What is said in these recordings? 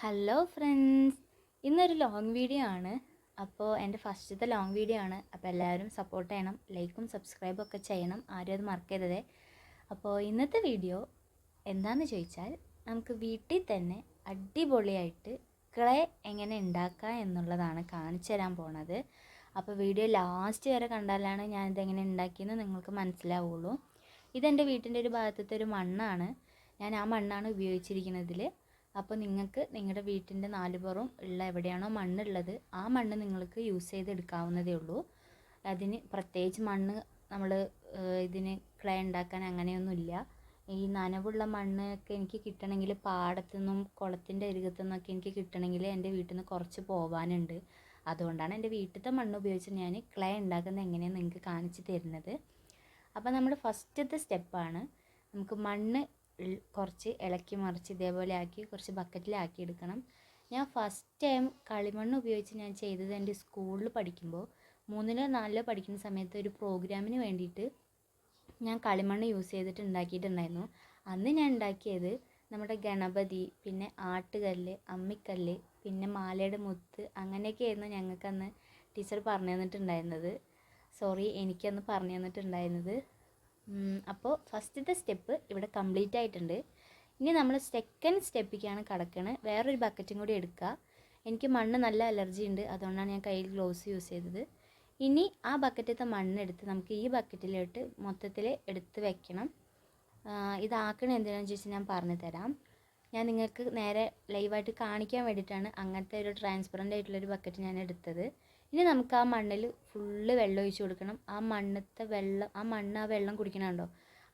Hello friends ഇന്നൊരു long video ആണ്. അപ്പോൾ എന്റെ ഫസ്റ്റത്തെ ലോങ് വീഡിയോ ആണ്. അപ്പോൾ എല്ലാവരും സപ്പോർട്ട് ചെയ്യണം. ലൈക്കും സബ്സ്ക്രൈബും ഒക്കെ ചെയ്യണം. ആരും അത് മറക്കരുതേ. അപ്പോൾ ഇന്നത്തെ വീഡിയോ എന്താണെന്ന് ചോദിച്ചാൽ നമുക്ക് വീട്ടിൽ തന്നെ അടിപൊളിയായിട്ട് ക്ലേ എങ്ങനെ ഉണ്ടാക്കുക എന്നുള്ളതാണ് കാണിച്ചു തരാൻ പോണത്. അപ്പോൾ വീഡിയോ ലാസ്റ്റ് വരെ കണ്ടാലാണ് ഞാനിതെങ്ങനെ ഉണ്ടാക്കിയെന്ന് നിങ്ങൾക്ക് മനസ്സിലാവുള്ളൂ. ഇതെന്റെ വീട്ടിന്റെ ഒരു ഭാഗത്തത്തെ ഒരു മണ്ണാണ്. ഞാൻ ആ മണ്ണാണ് ഉപയോഗിച്ചിരിക്കുന്നതിൽ അപ്പോൾ നിങ്ങൾക്ക് നിങ്ങളുടെ വീട്ടിന്റെ നാലുപുറം ഉള്ള എവിടെയാണോ മണ്ണുള്ളത് ആ മണ്ണ് നിങ്ങൾക്ക് യൂസ് ചെയ്തെടുക്കാവുന്നതേ ഉള്ളൂ. അതിന് പ്രത്യേകിച്ച് മണ്ണ് നമ്മൾ ഇതിന് ക്ലേ ഉണ്ടാക്കാൻ അങ്ങനെയൊന്നുമില്ല. ഈ നനവുള്ള മണ്ണൊക്കെ എനിക്ക് കിട്ടണമെങ്കിൽ പാടത്തുനിന്നും കുളത്തിന്റെ അരികത്തു നിന്നൊക്കെ എനിക്ക് കിട്ടണമെങ്കിൽ എന്റെ വീട്ടിൽ നിന്ന് കുറച്ച് പോവാനുണ്ട്. അതുകൊണ്ടാണ് എന്റെ വീട്ടിലത്തെ മണ്ണ് ഉപയോഗിച്ച് ഞാൻ ക്ലേ ഉണ്ടാക്കുന്നത് എങ്ങനെയാണെന്ന് നിങ്ങൾക്ക് കാണിച്ചു തരുന്നത്. അപ്പോൾ നമ്മുടെ ഫസ്റ്റത്തെ സ്റ്റെപ്പാണ് നമുക്ക് മണ്ണ് കുറച്ച് ഇളക്കി മറിച്ച് ഇതേപോലെ ആക്കി കുറച്ച് ബക്കറ്റിലാക്കി എടുക്കണം. ഞാൻ ഫസ്റ്റ് ടൈം കളിമണ്ണ് ഉപയോഗിച്ച് ഞാൻ ചെയ്തത് എന്റെ സ്കൂളിൽ പഠിക്കുമ്പോൾ മൂന്നിലോ നാലിലോ പഠിക്കുന്ന സമയത്ത് ഒരു പ്രോഗ്രാമിന് വേണ്ടിയിട്ട് ഞാൻ കളിമണ്ണ് യൂസ് ചെയ്തിട്ട് ഉണ്ടാക്കിയിട്ടുണ്ടായിരുന്നു അന്ന് ഞാൻ ഉണ്ടാക്കിയത് നമ്മുടെ ഗണപതി പിന്നെ ആട്ടുകല്ല് അമ്മിക്കല്ല് പിന്നെ മാലയുടെ മുത്ത് അങ്ങനെയൊക്കെയായിരുന്നു ഞങ്ങൾക്കന്ന് ടീച്ചർ പറഞ്ഞു തന്നിട്ടുണ്ടായിരുന്നത്. സോറി എനിക്കന്ന് പറഞ്ഞു തന്നിട്ടുണ്ടായിരുന്നത്. അപ്പോൾ ഫസ്റ്റത്തെ സ്റ്റെപ്പ് ഇവിടെ കംപ്ലീറ്റ് ആയിട്ടുണ്ട്. ഇനി നമ്മൾ സെക്കൻഡ് സ്റ്റെപ്പിലേക്കാണ് കിടക്കുന്നത് വേറൊരു ബക്കറ്റും കൂടി എടുക്കുക എനിക്ക് മണ്ണ് നല്ല അലർജി ഉണ്ട് അതുകൊണ്ടാണ് ഞാൻ കയ്യിൽ ഗ്ലൗസ് യൂസ് ചെയ്തത്. ഇനി ആ ബക്കറ്റത്തെ മണ്ണെടുത്ത് നമുക്ക് ഈ ബക്കറ്റിലോട്ട് മൊത്തത്തിൽ എടുത്ത് വെക്കണം. ഇതാക്കണ എന്തിനാണെന്ന് ചോദിച്ചാൽ ഞാൻ പറഞ്ഞു തരാം. ഞാൻ നിങ്ങൾക്ക് നേരെ ലൈവായിട്ട് കാണിക്കാൻ വേണ്ടിയിട്ടാണ് അങ്ങനത്തെ ഒരു ട്രാൻസ്പെറന്റ് ആയിട്ടുള്ളൊരു ബക്കറ്റ് ഞാൻ എടുത്തത്. ഇനി നമുക്ക് ആ മണ്ണിൽ ഫുള്ള് വെള്ളം ഒഴിച്ച് കൊടുക്കണം. ആ മണ്ണത്തെ വെള്ളം ആ മണ്ണ് ആ വെള്ളം കുടിക്കണുണ്ടോ?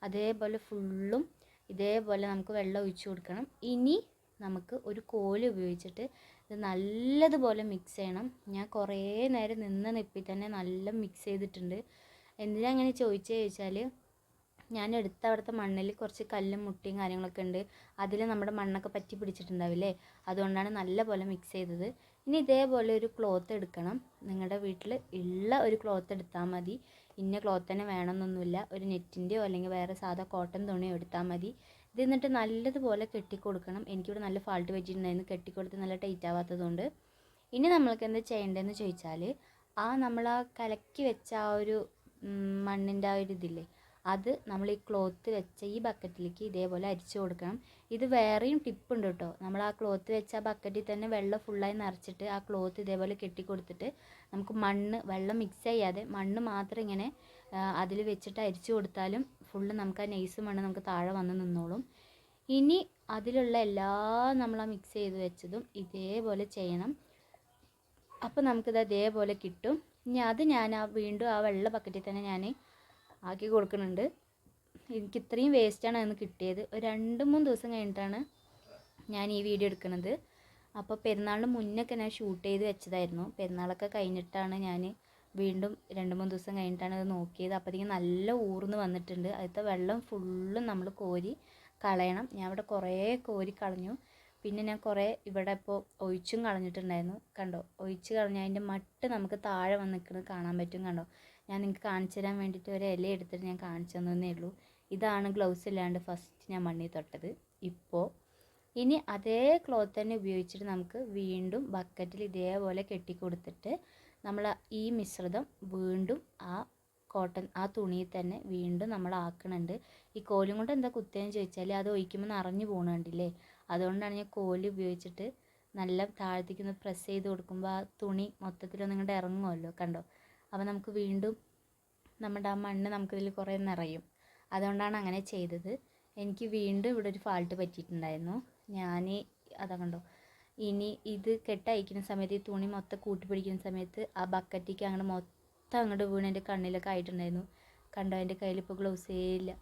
അതേപോലെ ഫുള്ളും ഇതേപോലെ നമുക്ക് വെള്ളം ഒഴിച്ച് കൊടുക്കണം. ഇനി നമുക്ക് ഒരു കോൽ ഉപയോഗിച്ചിട്ട് ഇത് നല്ലതുപോലെ മിക്സ് ചെയ്യണം. ഞാൻ കുറേ നേരം നിന്ന് നിപ്പി തന്നെ നല്ല മിക്സ് ചെയ്തിട്ടുണ്ട്. എന്തിനാ അങ്ങനെ ചോദിച്ചത് ചോദിച്ചാൽ ഞാൻ എടുത്ത അവിടുത്തെ മണ്ണിൽ കുറച്ച് കല്ലും മുട്ടിയും കാര്യങ്ങളൊക്കെ ഉണ്ട്. അതിൽ നമ്മുടെ മണ്ണൊക്കെ പറ്റി പിടിച്ചിട്ടുണ്ടാവില്ലേ? അതുകൊണ്ടാണ് നല്ലപോലെ മിക്സ് ചെയ്തത്. ഇനി ഇതേപോലെ ഒരു ക്ലോത്ത് എടുക്കണം. നിങ്ങളുടെ വീട്ടിൽ ഉള്ള ഒരു ക്ലോത്ത് എടുത്താൽ മതി. ഇന്ന ക്ലോത്ത് തന്നെ വേണമെന്നൊന്നുമില്ല ഒരു നെറ്റിന്റെയോ അല്ലെങ്കിൽ വേറെ സാധാ കോട്ടൺ തുണിയോ എടുത്താൽ മതി. ഇത് എന്നിട്ട് നല്ലതുപോലെ കെട്ടിക്കൊടുക്കണം. എനിക്കിവിടെ നല്ല ഫാൾട്ട് പറ്റിയിട്ടുണ്ടായിരുന്നു കെട്ടിക്കൊടുത്ത് നല്ല ടൈറ്റ് ആവാത്തതുകൊണ്ട്. ഇനി നമ്മൾക്ക് എന്താ ചെയ്യേണ്ടതെന്ന് ചോദിച്ചാൽ ആ നമ്മൾ ആ കലക്കി വെച്ച ആ ഒരു മണ്ണിന്റെ ആ ഒരു ഇതില്ലേ? അത് നമ്മൾ ഈ ക്ലോത്ത് വെച്ച ഈ ബക്കറ്റിലേക്ക് ഇതേപോലെ അരിച്ചു കൊടുക്കണം. ഇത് വേറെയും ടിപ്പ് ഉണ്ട് കേട്ടോ. നമ്മൾ ആ ക്ലോത്ത് വെച്ച ആ ബക്കറ്റിൽ തന്നെ വെള്ളം ഫുള്ളായി നിറച്ചിട്ട് ആ ക്ലോത്ത് ഇതേപോലെ കെട്ടിക്കൊടുത്തിട്ട് നമുക്ക് മണ്ണ് വെള്ളം മിക്സ് ചെയ്യാതെ മണ്ണ് മാത്രം ഇങ്ങനെ അതിൽ വെച്ചിട്ട് അരിച്ചു കൊടുത്താലും ഫുള്ള് നമുക്ക് ആ നെയ്സ് മണ്ണ് നമുക്ക് താഴെ വന്ന് നിന്നോളും. ഇനി അതിലുള്ള എല്ലാ നമ്മൾ ആ മിക്സ് ചെയ്ത് വെച്ചതും ഇതേപോലെ ചെയ്യണം. അപ്പോൾ നമുക്കിത് അതേപോലെ കിട്ടും. ഇനി അത് ഞാൻ ആ വീണ്ടും ആ വെള്ള ബക്കറ്റിൽ തന്നെ ഞാൻ ആക്കി കൊടുക്കുന്നുണ്ട്. എനിക്ക് ഇത്രയും വേസ്റ്റാണ് അതിന് കിട്ടിയത്. ഒരു രണ്ട് മൂന്ന് ദിവസം കഴിഞ്ഞിട്ടാണ് ഞാൻ ഈ വീഡിയോ എടുക്കുന്നത്. അപ്പോൾ പെരുന്നാളിന് മുന്നൊക്കെ ഞാൻ ഷൂട്ട് ചെയ്ത് വെച്ചതായിരുന്നു. പെരുന്നാളൊക്കെ കഴിഞ്ഞിട്ടാണ് ഞാൻ വീണ്ടും രണ്ട് മൂന്ന് ദിവസം കഴിഞ്ഞിട്ടാണ് അത് നോക്കിയത്. അപ്പോഴത്തേക്കും നല്ല ഊർന്ന് വന്നിട്ടുണ്ട്. അതിലത്തെ വെള്ളം ഫുള്ളും നമ്മൾ കോരി കളയണം. ഞാൻ ഇവിടെ കുറേ കോരി കളഞ്ഞു. പിന്നെ ഞാൻ കുറേ ഇവിടെ ഇപ്പോൾ ഒഴിച്ചും കളഞ്ഞിട്ടുണ്ടായിരുന്നു. കണ്ടോ? ഒഴിച്ച് കളഞ്ഞ അതിന്റെ മട്ട് നമുക്ക് താഴെ വന്ന് നിൽക്കുന്നത് കാണാൻ പറ്റും കണ്ടോ? ഞാൻ നിങ്ങൾക്ക് കാണിച്ചു തരാൻ വേണ്ടിയിട്ട് ഒരു ഇല എടുത്തിട്ട് ഞാൻ കാണിച്ചു തന്നേ ഉള്ളൂ. ഇതാണ് ഗ്ലൗസ് ഇല്ലാണ്ട് ഫസ്റ്റ് ഞാൻ മണ്ണിൽ തൊട്ടത്. ഇപ്പോൾ ഇനി അതേ ക്ലോത്ത് തന്നെ ഉപയോഗിച്ചിട്ട് നമുക്ക് വീണ്ടും ബക്കറ്റിൽ ഇതേപോലെ കെട്ടിക്കൊടുത്തിട്ട് നമ്മൾ ഈ മിശ്രിതം വീണ്ടും ആ കോട്ടൺ ആ തുണിയിൽ തന്നെ വീണ്ടും നമ്മൾ ആക്കണുണ്ട്. ഈ കോലും കൊണ്ട് എന്താ കുത്തിയെന്ന് ചോദിച്ചാൽ അത് ഒഴിക്കുമ്പോൾ നിറഞ്ഞു പോകണുണ്ടല്ലേ അതുകൊണ്ടാണ് ഞാൻ കോൽ ഉപയോഗിച്ചിട്ട് നല്ല താഴത്തേക്ക് ഒന്ന് പ്രസ് ചെയ്ത് കൊടുക്കുമ്പോൾ ആ തുണി മൊത്തത്തിലൊന്നും ഇങ്ങോട്ട് ഇറങ്ങുമല്ലോ കണ്ടോ? അപ്പോൾ നമുക്ക് വീണ്ടും നമ്മുടെ ആ മണ്ണ് നമുക്കിതിൽ കുറേ നിറയും. അതുകൊണ്ടാണ് അങ്ങനെ ചെയ്തത്. എനിക്ക് വീണ്ടും ഇവിടെ ഒരു ഫാൾട്ട് പറ്റിയിട്ടുണ്ടായിരുന്നു. ഞാൻ അതാ കണ്ടോ ഇനി ഇത് കെട്ടയക്കുന്ന സമയത്ത് ഈ തുണി മൊത്തം കൂട്ടി പിടിക്കുന്ന സമയത്ത് ആ ബക്കറ്റിക്ക് അങ്ങോട്ട് മൊത്തം അങ്ങോട്ട് വീണ് എന്റെ കണ്ണിലൊക്കെ ആയിട്ടുണ്ടായിരുന്നു. കണ്ടോ എന്റെ കയ്യിൽ ഇപ്പോൾ ഗ്ലൗസേ ഇല്ല.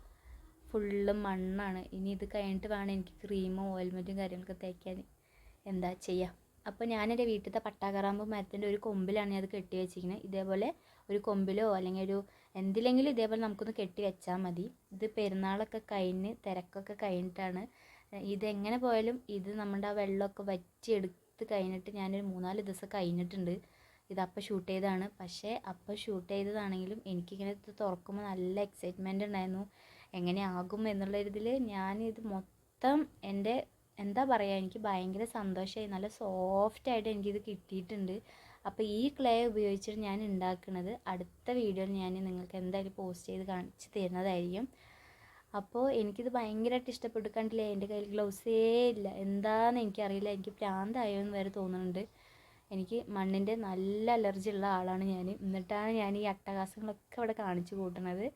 ഫുള്ള് മണ്ണാണ്. ഇനി ഇത് കഴിഞ്ഞിട്ട് വേണം എനിക്ക് ക്രീമോ ഓയിൽമെന്റും കാര്യങ്ങളൊക്കെ തേക്കാൻ. എന്താ ചെയ്യുക അപ്പോൾ ഞാൻ ഞാനെന്റെ വീട്ടിലത്തെ പട്ടാകറാമ്പ് മരത്തിന്റെ ഒരു കൊമ്പിലാണ് ഞാൻ അത് കെട്ടി വെച്ചിരിക്കുന്നത് ഇതേപോലെ ഒരു കൊമ്പിലോ അല്ലെങ്കിൽ ഒരു എന്തിലെങ്കിലും ഇതേപോലെ നമുക്കൊന്ന് കെട്ടി വെച്ചാൽ മതി. ഇത് പെരുന്നാളൊക്കെ കഴിഞ്ഞ് തിരക്കൊക്കെ കഴിഞ്ഞിട്ടാണ്. ഇതെങ്ങനെ പോയാലും ഇത് നമ്മുടെ ആ വെള്ളമൊക്കെ വറ്റിയെടുത്ത് കഴിഞ്ഞിട്ട് ഞാനൊരു മൂന്നാൽ ദിവസം കഴിഞ്ഞിട്ടുണ്ട്. ഇതപ്പോൾ ഷൂട്ട് ചെയ്തതാണ്. പക്ഷേ അപ്പോൾ ഷൂട്ട് ചെയ്തതാണെങ്കിലും എനിക്കിങ്ങനെ ഇത് തുറക്കുമ്പോൾ നല്ല എക്സൈറ്റ്മെന്റ് ഉണ്ടായിരുന്നു. എങ്ങനെയാകും എന്നുള്ള ഇതിൽ ഞാനിത് മൊത്തം എന്റെ എന്താ പറയുക എനിക്ക് ഭയങ്കര സന്തോഷമായി നല്ല സോഫ്റ്റായിട്ട് എനിക്കിത് കിട്ടിയിട്ടുണ്ട്. അപ്പോൾ ഈ ക്ലേ ഉപയോഗിച്ചിട്ട് ഞാൻ ഉണ്ടാക്കുന്നത് അടുത്ത വീഡിയോയിൽ ഞാൻ നിങ്ങൾക്ക് എന്തായാലും പോസ്റ്റ് ചെയ്ത് കാണിച്ച് തരുന്നതായിരിക്കും. അപ്പോൾ എനിക്കിത് ഭയങ്കരമായിട്ട് ഇഷ്ടപ്പെട്ടു. കണ്ടില്ലേ എന്റെ കയ്യിൽ ഗ്ലൗസേ ഇല്ല. എന്താണെന്ന് എനിക്കറിയില്ല. എനിക്ക് പ്രാന്തായോ എന്ന് വരെ തോന്നുന്നുണ്ട്. എനിക്ക് മണ്ണിന്റെ നല്ല അലർജി ഉള്ള ആളാണ് ഞാൻ എന്നിട്ടാണ് ഞാൻ ഈ അട്ടഹാസങ്ങളൊക്കെ ഇവിടെ കാണിച്ചു കൂട്ടുന്നത്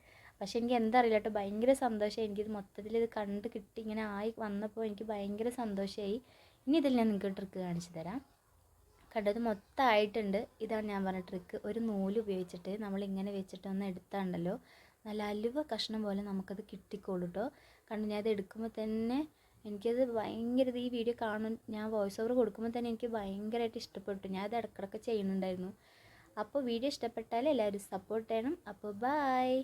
പക്ഷെ എനിക്ക് എന്താ അറിയില്ല കേട്ടോ. ഭയങ്കര സന്തോഷമായി. എനിക്കിത് മൊത്തത്തിൽ ഇത് കണ്ട് കിട്ടി ഇങ്ങനെ ആയി വന്നപ്പോൾ എനിക്ക് ഭയങ്കര സന്തോഷമായി. ഇനി ഇതിൽ ഞാൻ നിങ്ങൾക്ക് ട്രിക്ക് കാണിച്ചു തരാം. കണ്ടത് മൊത്തമായിട്ടുണ്ട്. ഇതാണ് ഞാൻ പറഞ്ഞ ട്രിക്ക്. ഒരു നൂൽ ഉപയോഗിച്ചിട്ട് നമ്മൾ ഇങ്ങനെ വെച്ചിട്ട് ഒന്ന് എടുത്താണ്ടല്ലോ. നല്ല അലുവ കഷ്ണം പോലെ നമുക്കത് കിട്ടിക്കോളൂ കേട്ടോ. കണ്ട് ഞാൻ അത് എടുക്കുമ്പോൾ തന്നെ എനിക്കത് ഭയങ്കര ഈ വീഡിയോ കാണും ഞാൻ വോയിസ് ഓവർ കൊടുക്കുമ്പോൾ തന്നെ എനിക്ക് ഭയങ്കരമായിട്ട് ഇഷ്ടപ്പെട്ടു. ഞാൻ അത് ഇടക്കിടക്ക് ചെയ്യുന്നുണ്ടായിരുന്നു. അപ്പോൾ വീഡിയോ ഇഷ്ടപ്പെട്ടാൽ എല്ലാവരും സപ്പോർട്ട് ചെയ്യണം. അപ്പോൾ ബായ്